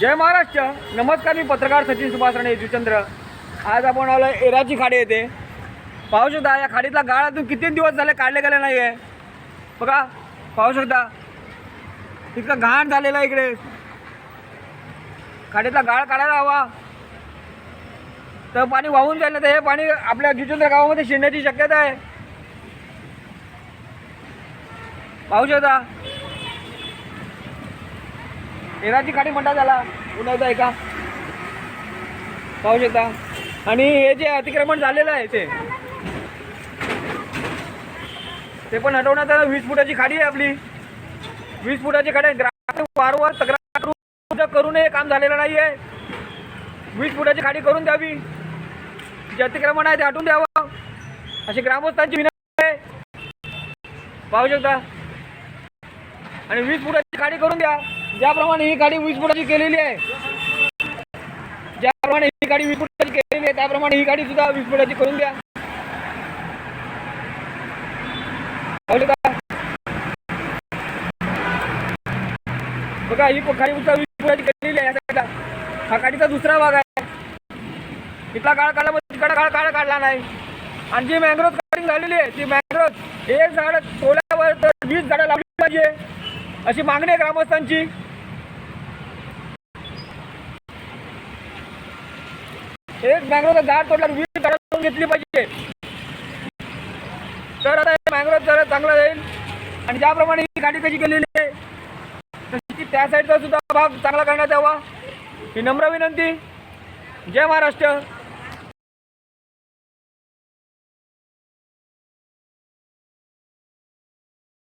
जय महाराष्ट्र. नमस्कार मी पत्रकार सचिन सुभाष राणे यशुचंद्र आज आपण आलो एराची खाडी येते पाहू शकता या खाडीतला गाळ अजून किती दिवस झाले काढले गेले नाही आहे बघा पाहू शकता. इतकं घाण झालेलं आहे इकडे. खाडीतला गाळ काढायला हवा. तर पाणी वाहून जाईल तर हे पाणी आपल्या जुचंद्र गावामध्ये शिरण्याची शक्यता आहे. पाहू शकता. एराची खाडी म्हणतात त्याला उन्हाचा एका पाहू शकता. आणि हे जे अतिक्रमण झालेलं आहे ते. ते पण हटवण्यात आलं. वीस फुटाची खाडी आहे आपली. वीस फुटाची खाडी आहे. ग्राहक वारंवार तक्रार करून करून हे काम झालेलं नाही आहे. वीस फुटाची खाडी करून द्यावी. जे अतिक्रमण आहे ते हटवून द्यावं. अशी ग्रामस्थांची विनंती आहे. पाहू शकता. आणि वीस फुटाची खाडी करून द्या. ज्याप्रमाणे ही गाडी वीस फुटाची केलेली आहे ज्याप्रमाणे ही गाडी वीस फुटाची केलेली आहे त्याप्रमाणे ही गाडी सुद्धा वीस फुटाची करून द्या. का? बघा ही खाडी सुद्धा वीस फुटाची केलेली आहे या साईडला. हा गाडीचा दुसरा भाग आहे. इथला काळ काढला पण तिकडे काळ काळ काढला नाही. आणि जी मँग्रोव कटिंग झालेली आहे ती मँग्रोव एक झाड तोडल्यावर तर वीस झाडं लावली पाहिजे. अशी मागणी आहे ग्रामस्थांची. एक मँग्रोवचं झाड तोडल्यावर वीज झाडं घेतली पाहिजे. तर आता हे मँग्रोव जरा चांगलं जाईल आणि ज्याप्रमाणे ही गाडी कशी केलेली आहे तशी ती त्या साईडचा सुद्धा भाग चांगला करण्यात यावा. ही नम्र विनंती. जय महाराष्ट्र.